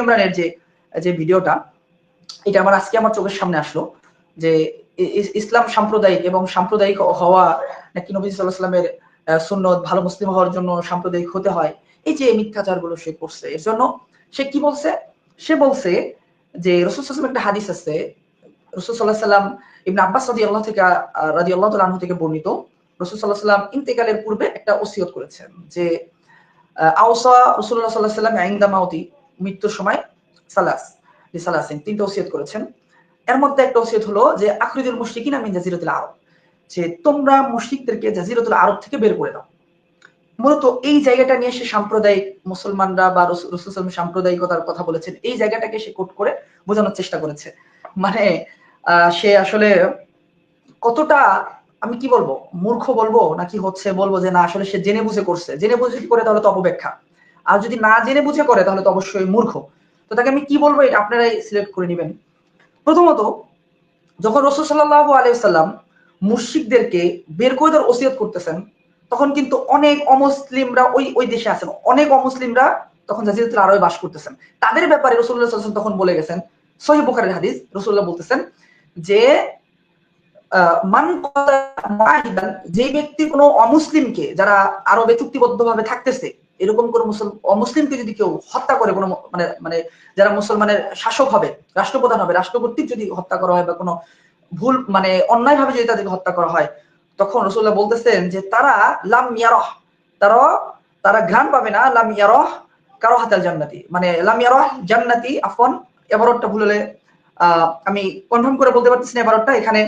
ইমরানের যে যে ভিডিওটা, এটা আমার আজকে আমার চোখের সামনে আসলো যে ইসলাম সাম্প্রদায়িক এবং সাম্প্রদায়িক হওয়া নাকি নবী সাল্লাহ সুন্নত ভালো মুসলিম হওয়ার জন্য সাম্প্রদায়িক হতে হয়, এই যে মিথ্যাচারগুলো সে করছে, এর জন্য সে কি বলছে? সে বলছে যে রসুল একটা হাদিস আছে, রসুল সাল্লাহ ইবনে আব্বাস রাদি আল্লাহ থেকে রাদি আল্লাহ তালু থেকে বর্ণিত, রসুল সাল্লাহ ইন্তেকালের পূর্বে একটা ওসিয়ত করেছেন যে আওসা রসুল্লাহ সাল্লাহ সাল্লাম আইন্দা মাউতি মৃত্যুর সময় সালাস সালাসিন তিনটা ওসিয়ত করেছেন। এর মধ্যে একটা ওসিয়ত হলো যে, আখরিদুল মুশরিকিন আমি জাজিরতুল আরব। যে তোমরা মুশরিকদেরকে জাজিরতুল আরব থেকে বের করে দাও। মূলত এই জায়গাটা নিয়ে সে সাম্প্রদায়িক মুসলমানরা বা রসুল সাম্প্রদায়িকতার কথা বলেছেন, এই জায়গাটাকে সে কোট করে বোঝানোর চেষ্টা করেছে। মানে সে আসলে কতটা, আমি কি বলব, মূর্খ বলব, নাকি হচ্ছে বলব যে, না, আসলে সে জেনে বুঝে করছে। জেনে বুঝে করে তাহলে তো অপব্যাখ্যা। আর যদি না জেনে বুঝে করে, তাহলে তো অবশ্যই মূর্খ। তো তাকে আমি কি বলব এটা আপনারাই সিলেক্ট করে নেবেন। প্রথমত, যখন রসুল সাল্লাহ আলাইসাল্লাম মুর্শিকদেরকে বের করে দেওয়ার ওসিয়ত করতেছেন, তখন কিন্তু অনেক অমুসলিমরা ওই ওই দেশে আছেন। অনেক অমুসলিমরা তখন জাজিরাতুল আরবে বাস করতেছেন। তাদের ব্যাপারে রসুল্লাহ সাল্লাম তখন বলে গেছেন সহি বুখারের হাদিস রসুল্লাহ বলতেছেন যে মান যে ব্যক্তি কোনো অমুসলিমকে, যারা আরবে চুক্তিবদ্ধ ভাবে থাকতেছে এরকম কোন অমুসলিমকে যদি কেউ হত্যা করে কোনো মানে মানে যারা মুসলমানের শাসক হবে, রাষ্ট্রপ্রধান হবে, রাষ্ট্রকর্তৃক যদি হত্যা করা হয় বা কোনো ভুল মানে অন্যায় ভাবে যদি তাদেরকে হত্যা করা হয়, তখন রসুল্লাহ বলতেছেন যে তারা লাম ইয়ারহ, তারা তারা ঘ্রাণ পাবে না, লাম ইয়ারহ কারও হাতাল জান্নাতি। মানে লাম ইয়ারহ জান্নাতি আফন এবারটা ভুল হলে আমি কনফার্ম করে বলতে পারতেছি না এবারটা এখানে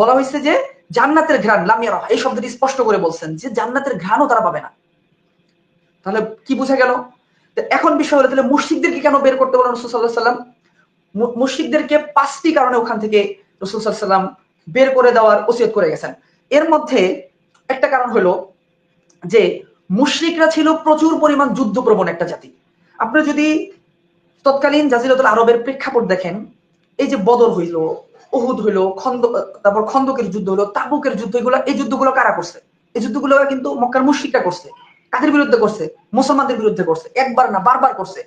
বলা হয়েছে যে জান্নাতের ঘ্রাণ লামিয়া এই শব্দটি স্পষ্ট করে বলছেন যে জান্নাতের ঘ্রাণও তারা পাবে না। তাহলে কি বুঝা গেল? এখন বিষয় হলো তাহলে মুশিকদেরকে কেন বের করতে বলেন রসুল সাল্লাহ সাল্লাম মুশিকদেরকে পাঁচটি কারণে ওখান থেকে রসুল সাল্লাম বের করে দেওয়ার ওসিয়ত করে গেছেন। এর মধ্যে একটা কারণ হলো যে মুশরিকরা ছিল প্রচুর পরিমাণ যুদ্ধ প্রবণ একটা জাতি। আপনি যদি তৎকালীন জাজিরাতুল আরবের প্রেক্ষাপট দেখেন, এই যে বদর হইল ওহুদ হইল, খন্দ, তারপর খন্দকের যুদ্ধ হলো তাবুকের যুদ্ধ, এগুলো এই যুদ্ধগুলো কারা করছে? এই যুদ্ধগুলো কিন্তু মক্কার মুশরিকরা করছে। কাদের বিরুদ্ধে করছে? মুসলমানদের বিরুদ্ধে করছে। একবার না, বারবার করছে।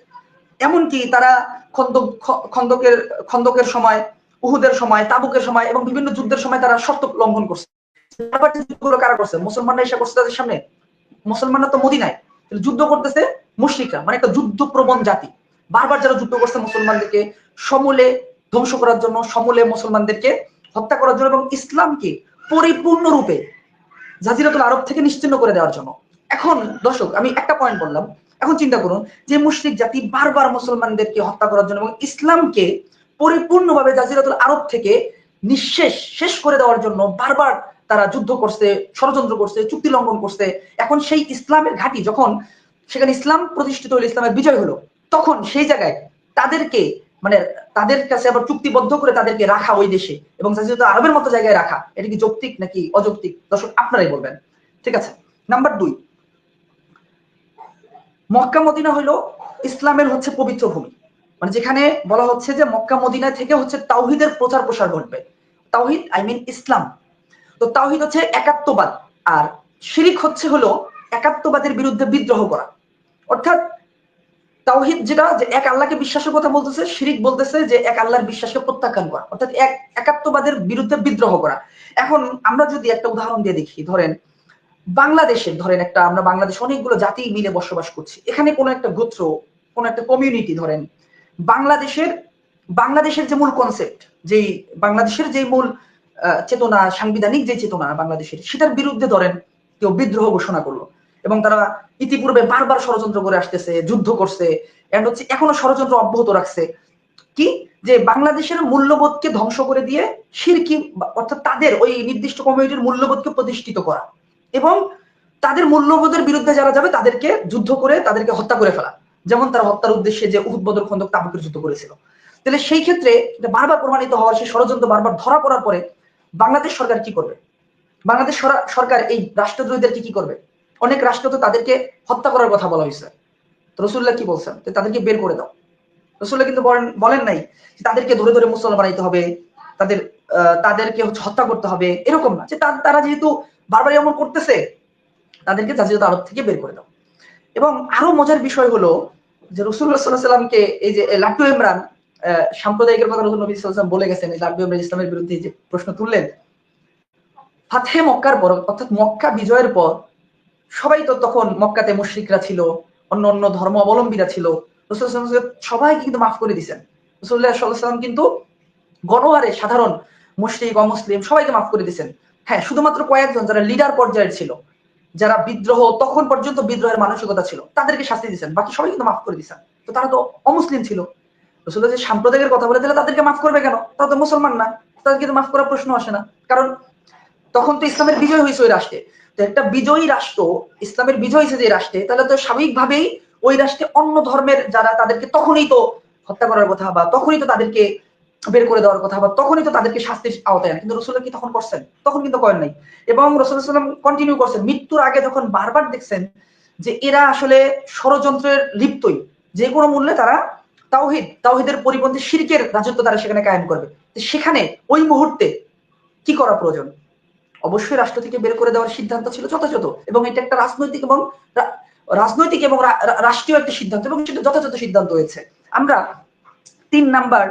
এমনকি তারা খন্দক খন্দকের খন্দকের সময়, উহুদের সময়, তাবুকের সময় এবং বিভিন্ন যুদ্ধের সময় তারা শর্ত লঙ্ঘন করছে। কারা করছে? মুসলমানরা এসে করছে তাদের সামনে? মুসলমানরা তো মদিনায়। যুদ্ধ করতেছে মুশরিকরা মানে একটা যুদ্ধ প্রবণ জাতি। বারবার যারা যুদ্ধ করছে মুসলমানদেরকে সমূলে ধ্বংস করার জন্য, সমূলে মুসলমানদেরকে হত্যা করার জন্য এবং ইসলামকে পরিপূর্ণরূপে জাজিরাতুল আরব থেকে নিশ্চিন্ন করে দেওয়ার জন্য। এখন, দর্শক, আমি একটা পয়েন্ট বললাম। এখন চিন্তা করুন যে মুসলিক জাতি বারবার মুসলমানদেরকে হত্যা করার জন্য এবং ইসলামকে পরিপূর্ণভাবে জাজিরাতুল আরব থেকে নিঃশেষ, শেষ করে দেওয়ার জন্য বারবার তারা যুদ্ধ করছে, ষড়যন্ত্র করছে, চুক্তি লঙ্ঘন করছে। এখন সেই ইসলামের ঘাঁটি যখন সেখানে ইসলাম প্রতিষ্ঠিত হলো ইসলামের বিজয় হলো, তখন সেই জায়গায় তাদেরকে মানে তাদের কাছে আবার চুক্তিবদ্ধ করে তাদেরকে রাখা ওই দেশে এবং আরবের মতো জায়গায় রাখা। এটা কি যৌক্তিক নাকি অযৌক্তিক? দর্শক, আপনারাই বলবেন। ঠিক আছে? নাম্বার দুই মক্কা মদিনা হইল ইসলামের হচ্ছে পবিত্র ভূমি। মানে যেখানে বলা হচ্ছে যে মক্কা মদিনা থেকে হচ্ছে তাওহিদের প্রচার প্রসার ঘটবে। তাওহিদ আই মিন ইসলাম। তো তাওহিদ হচ্ছে একাত্মবাদ আর শিরিক হচ্ছে হলো একাত্মবাদের বিরুদ্ধে বিদ্রোহ করা। অর্থাৎ তাওহিদ যেটা, যে এক আল্লাহকে বিশ্বাসের কথা বলতেছে, শিরিক বলতেছে যে এক আল্লাহর বিশ্বাসকে প্রত্যাখ্যান করা। অর্থাৎ এক একাত্মবাদের বিরুদ্ধে বিদ্রোহ করা। এখন আমরা যদি একটা উদাহরণ দিয়ে দেখি, ধরেন বাংলাদেশের, ধরেন একটা আমরা বাংলাদেশ অনেকগুলো জাতি মিলে বসবাস করছি, এখানে কোনো একটা গোত্র, কোন একটা কমিউনিটি ধরেন, বাংলাদেশের বাংলাদেশের যে মূল কনসেপ্ট যেই, বাংলাদেশের যে মূল চেতনা, সাংবিধানিক যে চেতনা বাংলাদেশের, সেটার বিরুদ্ধে ধরেন কেউ বিদ্রোহ ঘোষণা করল এবং তারা ইতিপূর্বে বারবার ষড়যন্ত্র করে আসতেছে, যুদ্ধ করছে এন্ড হচ্ছে এখনও ষড়যন্ত্র অব্যাহত রাখছে। কি? যে বাংলাদেশের মূল্যবোধকে ধ্বংস করে দিয়ে সিরকি, অর্থাৎ তাদের ওই নির্দিষ্ট কমিউনিটির মূল্যবোধকে প্রতিষ্ঠিত করা। এবং তাদের মূল্যবোধের বিরুদ্ধে যারা যাবে, তাদেরকে যুদ্ধ করে তাদেরকে হত্যা করে ফেলা। যেমন তারা হত্যার উদ্দেশ্যে যে উহুদ বদর খন্দক তাবুকের যুদ্ধ করেছিল। তাহলে সেই ক্ষেত্রে বারবার প্রমাণিত হওয়ার, সেই ষড়যন্ত্র বারবার ধরা পড়ার পরে বাংলাদেশ সরকার কি করবে? বাংলাদেশ সরকার এই রাষ্ট্রদ্রোহীদেরকে কি করবে? অনেক রাষ্ট্র তো তাদেরকে হত্যা করার কথা বলা হয়েছে। রসুল্লাহ কি বলছেন? তাদেরকে বের করে দাও। রসুল্লাহ কিন্তু বলেন নাই তাদেরকে ধরে ধরে মুসলমান বানাইতে হবে, তাদের তাদেরকে হত্যা করতে হবে, এরকম না। যে তারা যেহেতু বারবার এমন করতেছে, তাদেরকে জাজিরাত আরব থেকে বের করে দাও। এবং আরও মজার বিষয় হলো যে রসুল্লাহ সাল্লাহ সাল্লামকে এই যে লাট্টু ইমরান সাম্প্রদায়িকের কথা রসুল নবী ওয়াসাল্লাম বলে গেছেন লাট্টু ইমরান ইসলামের বিরুদ্ধে যে প্রশ্ন তুললেন, ফাতহে মক্কার পর, অর্থাৎ মক্কা বিজয়ের পর, সবাই তো তখন মক্কাতে মুশরিকরা ছিল, অন্য অন্য ধর্ম অবলম্বীরা ছিল রসুল সবাই কিন্তু মাফ করে দিয়েছেন রসুল্লাহ সাল্লাহ সাল্লাম কিন্তু গণহারে সাধারণ মুশরিক, অমুসলিম সবাইকে মাফ করে দিয়েছেন হ্যাঁ শুধুমাত্র কয়েকজন যারা লিডার পর্যায়ের ছিল, যারা বিদ্রোহ তখন পর্যন্ত বিদ্রোহের মানসিকতা ছিল, তাদেরকে শাস্তি দিয়েছেন। বাকি সবাই কিন্তু মাফ করে দিয়েছেন। তো তারা তো অমুসলিম ছিল। যে সাম্প্রদায়িকের কথা বলে তাহলে তাদেরকে মাফ করবে কেন? তারা তো মুসলমান না। তাদেরকে তো মাফ করার প্রশ্ন আসে না। কারণ তখন তো ইসলামের বিজয় হয়েছে ওই রাষ্ট্রে। তো একটা বিজয়ী রাষ্ট্র, ইসলামের বিজয় হয়েছে যে রাষ্ট্রে, তাহলে তো স্বাভাবিকভাবেই ওই রাষ্ট্রে অন্য ধর্মের যারা তাদেরকে তখনই তো হত্যা করার কথা বা তখনই তো তাদেরকে বের করে দেওয়ার কথা বা তখনই তো তাদেরকে শাস্তির আওতায় আনে। কিন্তু রসুল্লাহ কি তখন করছেন? তখন কিন্তু করেন নাই। এবং রসুল্লাহাম কন্টিনিউ করছেন। মৃত্যুর আগে যখন বারবার দেখছেন যে এরা আসলে ষড়যন্ত্রের লিপ্তই, যে কোনো মূল্যে তারা তাওহিদ, তাওহিদের পরিপন্থী শিরকের রাজত্ব তারা সেখানে কায়েম করবে। সেখানে ওই মুহূর্তে কি করা প্রয়োজন? অবশ্যই রাষ্ট্র থেকে বের করে দেওয়ার সিদ্ধান্ত ছিল যথাযথ। এবং এটা একটা রাজনৈতিক এবং রাজনৈতিক এবং রাষ্ট্রীয় একটা সিদ্ধান্ত এবং সেটা যথাযথ সিদ্ধান্ত হয়েছে। আমরা তিন নাম্বার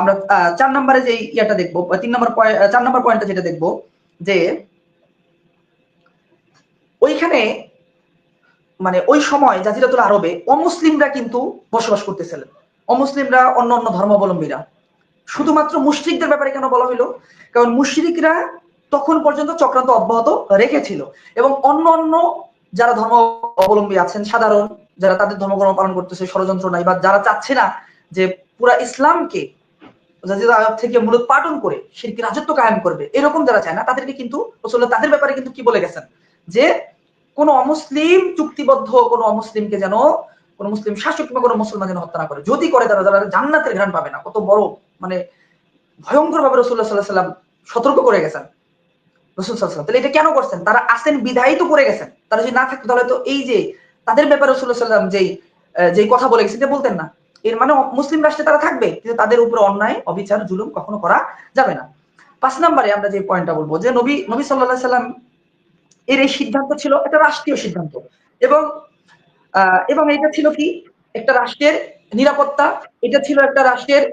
আমরা চার নাম্বারে যে ইয়াটা দেখব তিন নম্বর চার নম্বর পয়েন্টটা যেটা দেখব, যে ওইখানে মানে ওই সময় জাজিরাতুল আরবে অমুসলিমরা কিন্তু বসবাস করতেছিলেন অমুসলিমরা অন্য অন্য ধর্মাবলম্বীরা। শুধুমাত্র মুশরিকদের ব্যাপারে কেন বলা হলো কারণ মুশরিকরা তখন পর্যন্ত চক্রান্ত অব্যাহত রেখেছিল। এবং অন্য অন্য যারা ধর্ম অবলম্বী আছেন, সাধারণ যারা তাদের ধর্মকর্ম পালন করতেছে, ষড়যন্ত্র নাই, বা যারা চাচ্ছে না যে পুরা ইসলামকে জাজিরাতুল আরব থেকে মূলত পাটন করে শিরকি রাজত্ব কায়েম করবে, এরকম যারা চায় না, তাদেরকে কিন্তু রসুল্লাহ তাদের ব্যাপারে কিন্তু কি বলে গেছেন? যে কোন অমুসলিম চুক্তিবদ্ধ কোন অমুসলিমকে যেন, কোন মুসলিম শাসক কিংবা কোনো মুসলমান যেন হত্যা না করে। যদি করে তারা তারা জান্নাতের ঘ্রাণ পাবে না। কত বড় মানে ভয়ঙ্কর ভাবে রসুল্লাহ সাল্লাহ সাল্লাম সতর্ক করে গেছেন। রসুল সাল্লাম তাহলে এটা কেন করছেন? তারা আসেন বিধায়ী করে গেছেন। তারা যদি না থাকতো, তাহলে তো এই যে, তাদের ব্যাপারে রসুল্লাহ সাল্লাম যেই যেই কথা বলে গেছেন যে বলতেন না। এর মানে মুসলিম রাষ্ট্রে তারা থাকবে, কিন্তু তাদের উপরে অন্যায়, অবিচার, জুলুম কখনো করা যাবে না। পাঁচ নম্বরে আমরা যে পয়েন্টটা বলব, যে নবী নবী সাল্লাহ সাল্লাম এর এই সিদ্ধান্ত ছিল একটা রাষ্ট্রীয় সিদ্ধান্ত। এবং এবং এটা ছিল কি? একটা রাষ্ট্রের নিরাপত্তা, এটা ছিল একটা রাষ্ট্রের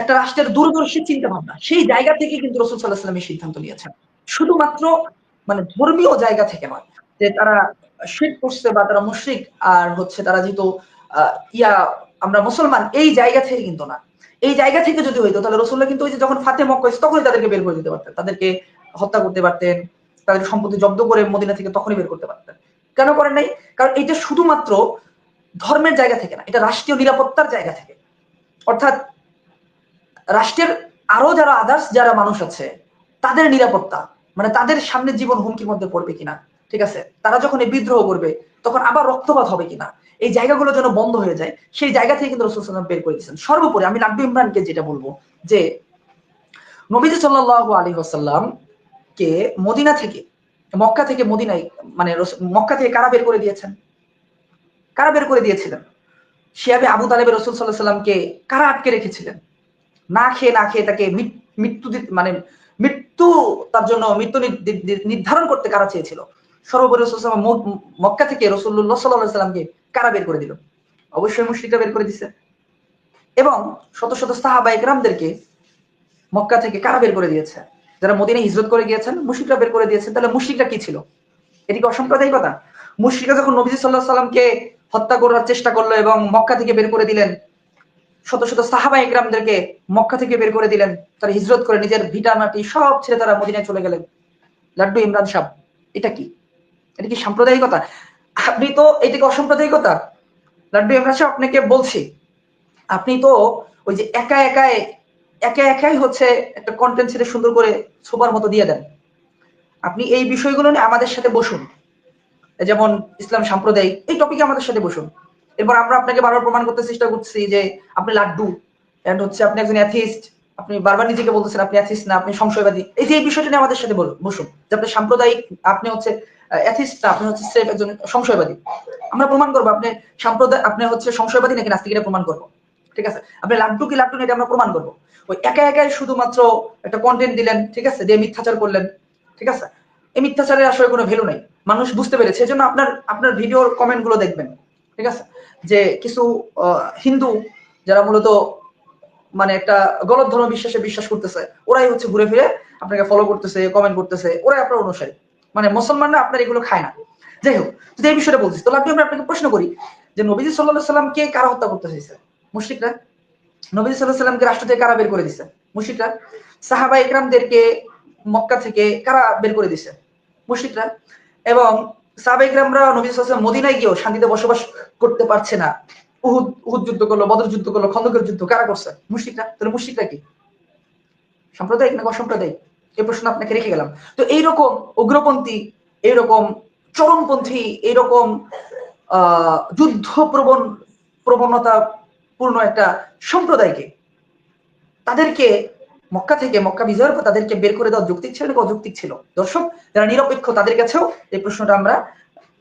একটা রাষ্ট্রের দূরদর্শী চিন্তা ভাবনা সেই জায়গা থেকে কিন্তু রসুল সাল্লাহ সাল্লাম এই সিদ্ধান্ত নিয়েছেন। শুধুমাত্র মানে ধর্মীয় জায়গা থেকে নয়, যে তারা শিখ করছে বা তারা মুশরিক, আর হচ্ছে তারা যেহেতু ইয়া আমরা মুসলমান, এই জায়গা থেকে কিন্তু না। এই জায়গা থেকে যদি হইতো, তাহলে রসুল্লাহ কিন্তু ওই যে যখন ফাতে মক্কা তখনই তাদেরকে বের করে দিতে পারতেন। তাদেরকে হত্যা করতে পারতেন, তাদের সম্পত্তি জব্দ করে মদিনা থেকে তখনই বের করতে পারতেন। কেন করেন নাই? কারণ এটা শুধুমাত্র ধর্মের জায়গা থেকে না, এটা রাষ্ট্রীয় নিরাপত্তার জায়গা থেকে। অর্থাৎ রাষ্ট্রের আরও যারা আদার্স যারা মানুষ আছে, তাদের নিরাপত্তা মানে তাদের সামনে জীবন হুমকির মধ্যে পড়বে কিনা? ঠিক আছে? তারা যখন এই বিদ্রোহ করবে, তখন আবার রক্তপাত হবে কিনা? এই জায়গাগুলো যেন বন্ধ হয়ে যায়, সেই জায়গা থেকে কিন্তু রসুল সাল্লাম বের করে দিয়েছেন। সর্বোপরি আমি নাব্বি ইমরানকে যেটা বলব, যে নবীজি সাল্লাহ আলী হাসাল্লাম কে মদিনা থেকে, মক্কা থেকে মদিনায় মানে মক্কা থেকে কারা বের করে দিয়েছেন? কারা বের করে দিয়েছিলেন? শিয়াবে আবু তালেবের রসুল সাল্লাহ সাল্লামকে কারা আটকে রেখেছিলেন? না খেয়ে না খেয়ে তাকে মৃত্যু মানে মৃত্যু, তার জন্য মৃত্যু নির- নির- নির- নির্ধারণ করতে কারা চেয়েছিল? সর্বোপরি রসুল সাল্লাম ম- মক্কা থেকে রসুল্লাহ সাল্লাহ সাল্লামকে কারা বের করে দিল। অবশ্যই মুশ্রিকরা বের করে দিছে। এবং শত শত সাহাবা একরামদেরকে মক্কা থেকে কারা বের করে দিয়েছে। যারা মদিনে হিজরত করে গিয়েছেন, মুশরিকরা বের করে দিয়েছেন তাহলে মুশরিকরা কি ছিল? এটি কি অসাম্প্রদায়িকতা মুশরিকরা যখন নবী সাল্লাহ সাল্লামকে হত্যা করার চেষ্টা করল এবং মক্কা থেকে বের করে দিলেন, শত শত সাহাবা একরামদেরকে মক্কা থেকে বের করে দিলেন, তারা হিজরত করে নিজের ভিটা মাটি সব ছেড়ে তারা মদিনায় চলে গেলেন। লাড্ডু ইমরান সাহ এটা কি? এটা কি সাম্প্রদায়িকতা? আপনি তো এটাকে অসাম্প্রদায়িকতা? লাড্ডু সাহ আপনাকে বলছি। আপনি তো ওই যে একা একাই একা একাই হচ্ছে একটা কন্টেন্ট ছেড়ে সুন্দর করে সোবার মতো দিয়ে দেন। আপনি এই বিষয়গুলো নিয়ে আমাদের সাথে বসুন। যেমন ইসলাম সাম্প্রদায়িক, এই টপিকে আমাদের সাথে বসুন। এরপর আমরা আপনাকে বারবার প্রমাণ করতে চেষ্টা করছি যে আপনি লাড্ডু এন্ড হচ্ছে আপনি একজন অ্যাথিস্ট আপনি বারবার নিজেকে বলতেছেন, আপনি অ্যাথিস না, আপনি সংশয়বাদী। এই যে এই বিষয়টা নিয়ে আমাদের সাথে বলুন, বসুন। যে আপনি সাম্প্রদায়িক, আপনি হচ্ছে অ্যাথিস্ট না, আপনি হচ্ছে স্রেফ একজন সংশয়বাদী। আমরা প্রমাণ করব, আপনি সাম্প্রদায়, আপনি হচ্ছে সংশয়বাদী নাকি নাস্তিক এটা প্রমাণ করব। ঠিক আছে? আপনি লাড্ডু কি লাড্ডু এটা আমরা প্রমাণ করব। ওই একা একাই শুধুমাত্র একটা কন্টেন্ট দিলেন, ঠিক আছে, দিয়ে মিথ্যাচার করলেন, ঠিক আছে? এই মিথ্যাচারের আসলে কোনো ভ্যালু নাই। মানুষ বুঝতে পেরেছে, এজন্য আপনার আপনার ভিডিওর কমেন্টগুলো দেখবেন, ঠিক আছে? যে কিছু হিন্দু, যারা মূলত মানে একটা গলত ধর্ম বিশ্বাসে বিশ্বাস করতেছে। ওরাই হচ্ছে ঘুরে ফিরে আপনাকে ফলো করতেছে কমেন্ট করতেছে, ওরাই আপনার অনুসারী। মানে মুসলমানরা আপনার এগুলো খায় না। যাই হোক, যদি এই বিষয়টা বলছিস তাহলে আমি আপনাকে প্রশ্ন করি যে নবীজি সাল্লাহ সাল্লামকে কারা হত্যা করতে চাইছে? মুশরিকরা? নবীজি সাল্লাহ সাল্লামকে রাষ্ট্র থেকে কারা বের করে দিছে? মুশরিকরা? সাহাবা ইকরামদেরকে মক্কা থেকে কারা বের করে দিছে? মুশরিকরা? এবং সাহাবা ইকরামরা নবী সাল্লাল্লাহু আলাইহি ওয়াসাল্লাম মদিনায় গিয়েও শান্তিতে বসবাস করতে পারছে না। উহুদ যুদ্ধ করল, বদর যুদ্ধ করল, খন্দকের যুদ্ধ, কারা করছে? মুশিকরা তাহলে মুশরিকরা কি? সাম্প্রদায়িক না অসাম্প্রদায়িক? এই প্রশ্ন আপনাকে রেখে গেলাম। তো এইরকম উগ্রপন্থী, এইরকম চরমপন্থী, এইরকম যুদ্ধ প্রবণ প্রবণতা পূর্ণ একটা সম্প্রদায়কে তাদেরকে মক্কা থেকে মক্কা বিজয়ের পর তাদেরকে বের করে দেওয়া যৌক্তিক ছিল নাকি অযৌক্তিক ছিল? দর্শক, যারা নিরপেক্ষ, তাদের কাছেও এই প্রশ্নটা আমরা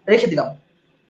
রেখে দিলাম।